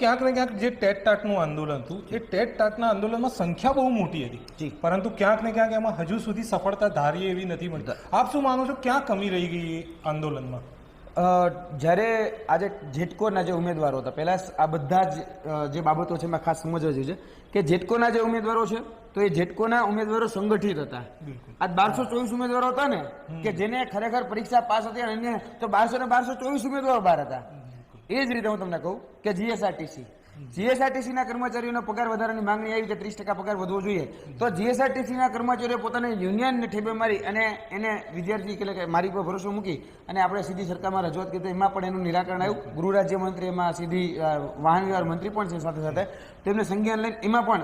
ક્યાંક ને ક્યાંક જે ટેટ ટાટનું આંદોલન હતું એ ટેટ ટાટના આંદોલનમાં સંખ્યા બહુ મોટી હતી. પરંતુ ક્યાંક ને ક્યાંક એમાં હજુ સુધી સફળતા ધારીએ એવી નથી મળતી આપ શું માનો છો ક્યાં કમી રહી ગઈ આંદોલનમાં? જ્યારે આજે જેટકોના જે ઉમેદવારો હતા પહેલાં આ બધા જ જે બાબતો છે એમાં ખાસ સમજવા જેવી છે કે જેટકોના જે ઉમેદવારો છે તો એ જેટકોના ઉમેદવારો સંગઠિત હતા. આ બારસો ચોવીસ ઉમેદવારો હતા ને કે જેને ખરેખર પરીક્ષા પાસ હતી અને તો બારસો ને બારસો ચોવીસ ઉમેદવારો બહાર હતા. એ જ રીતે હું તમને કહું કે જીએસઆરટીસી જીએસઆરટીસી ના કર્મચારીઓનો પગાર વધારાની માંગણી આવી કે ત્રીસ ટકા પગાર વધવો જોઈએ. તો જીએસઆરટીસી ના કર્મચારીઓ પોતાના યુનિયનને ઠેબે મારી અને એને વિદ્યાર્થી એટલે કે મારી પર ભરોસો મૂકી અને આપણે સીધી સરકારમાં રજૂઆત કરી એમાં પણ એનું નિરાકરણ આવ્યું. ગૃહ રાજ્યમંત્રી એમાં સીધી વાહન વ્યવહાર મંત્રી પણ છે સાથે સાથે. તેમને સંજ્ઞાન લઈને એમાં પણ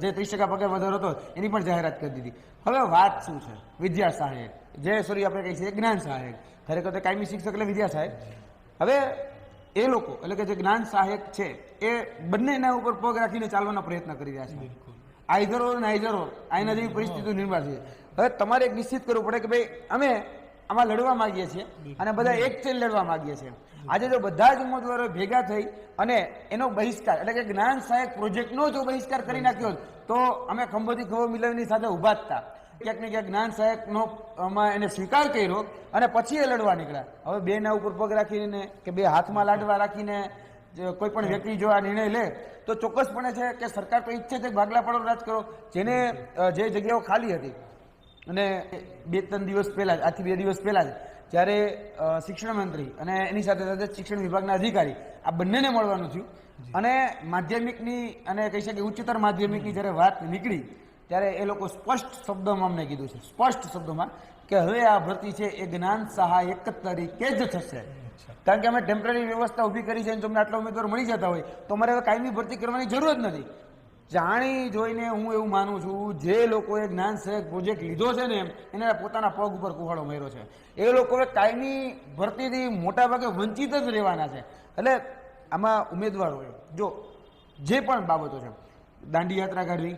જે ત્રીસ ટકા પગાર વધારો હતો એની પણ જાહેરાત કરી દીધી. હવે વાત શું છે? વિદ્યા સહાયક. જે સોરી આપણે કહીએ છીએ જ્ઞાન સહાયક. ખરેખર તો કાયમી શિક્ષક એટલે વિદ્યા સહાયક હવે એ લોકો એટલે કે જે જ્ઞાન સહાયક છે એ બંને એના ઉપર પગ રાખીને ચાલવાનો પ્રયત્ન કરી રહ્યા છે. આઈધર ઓર ને આઈધર ઓર આઈના જેવી પરિસ્થિતિ નિર્માણ છે. હવે તમારે એક નિશ્ચિત કરવું પડે કે ભાઈ અમે આમાં લડવા માંગીએ છીએ અને બધા એક છે લડવા માંગીએ છીએ. આજે જો બધા જ ઉમેદવારો ભેગા થઈ અને એનો બહિષ્કાર એટલે કે જ્ઞાન સહાયક પ્રોજેક્ટનો જો બહિષ્કાર કરી નાખ્યો તો અમે ખંભોથી ખંભો મિલાવીની સાથે ઊભા જ હતા. ક્યાંક ને ક્યાંક જ્ઞાન સહાયકનો આમાં એને સ્વીકાર કર્યો અને પછી એ લડવા નીકળ્યા. હવે બેના ઉપર પગ રાખીને કે બે હાથમાં લાડવા રાખીને કોઈ પણ વ્યક્તિ જો આ નિર્ણય લે, તો ચોક્કસપણે છે કે સરકાર તો ઈચ્છે છે ભાગલા પડો રાજ કરો. જેને જે જગ્યાઓ ખાલી હતી. અને બે ત્રણ દિવસ પહેલાં આથી બે દિવસ પહેલાં જ, જ્યારે શિક્ષણ મંત્રી અને એની સાથે સાથે શિક્ષણ વિભાગના અધિકારી આ બંનેને મળવાનું થયું. અને માધ્યમિકની અને કહી શકે ઉચ્ચતર માધ્યમિકની જ્યારે વાત નીકળી ત્યારે એ લોકો સ્પષ્ટ શબ્દોમાં અમને કીધું છે સ્પષ્ટ શબ્દોમાં કે હવે આ ભરતી છે એ જ્ઞાન સહાયક તરીકે જ થશે. કારણ કે અમે ટેમ્પરરી વ્યવસ્થા ઊભી કરી છે અને જો અમને આટલા ઉમેદવાર મળી જતા હોય તો અમારે હવે કાયમી ભરતી કરવાની જરૂર જ નથી. જાણી જોઈને હું એવું માનું છું જે લોકોએ જ્ઞાન સહાયક પ્રોજેક્ટ લીધો છે ને એને પોતાના પગ ઉપર કુહાડો માર્યો છે. એ લોકોએ કાયમી ભરતીથી મોટા ભાગે વંચિત જ રહેવાના છે. એટલે આમાં ઉમેદવારોએ જો જે પણ બાબતો છે દાંડી યાત્રા કાઢવી?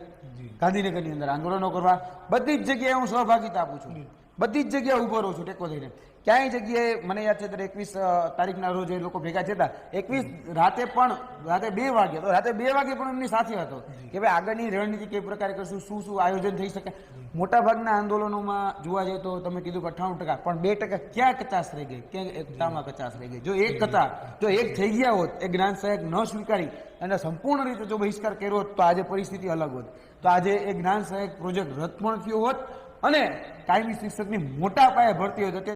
ગાંધીનગરની અંદર આંદોલનો કરવા? બધી જ જગ્યાએ હું સહભાગિતા આપું છું. બધી જ જગ્યાએ ઊભો રહું છું ટેકો થઈને ક્યાંય જગ્યાએ મને યાદ છે ત્યારે એકવીસ તારીખના રોજ એ લોકો ભેગા થતા એકવીસ રાતે પણ રાતે બે વાગે તો રાતે બે વાગે પણ એમની સાથે હતો કે ભાઈ આગળની રણનીતિ કઈ પ્રકારે કરશું શું શું આયોજન થઈ શકે? મોટાભાગના આંદોલનોમાં જોવા જઈએ તો તમે કીધું કે અઠ્ઠાણું ટકા પણ બે ટકા ક્યાં કચાશ રહી ગઈ? ક્યાં એકતામાં કચાશ રહી ગઈ? જો એક કથા જો એક થઈ ગયા હોત એ જ્ઞાન સહાયક ન સ્વીકારી અને સંપૂર્ણ રીતે જો બહિષ્કાર કર્યો હોત તો આજે પરિસ્થિતિ અલગ હોત. તો આજે એ જ્ઞાન સહાયક પ્રોજેક્ટ રદ પણ થયો હોત અને કાયમી શિક્ષકની મોટા પાયે ભરતી હોત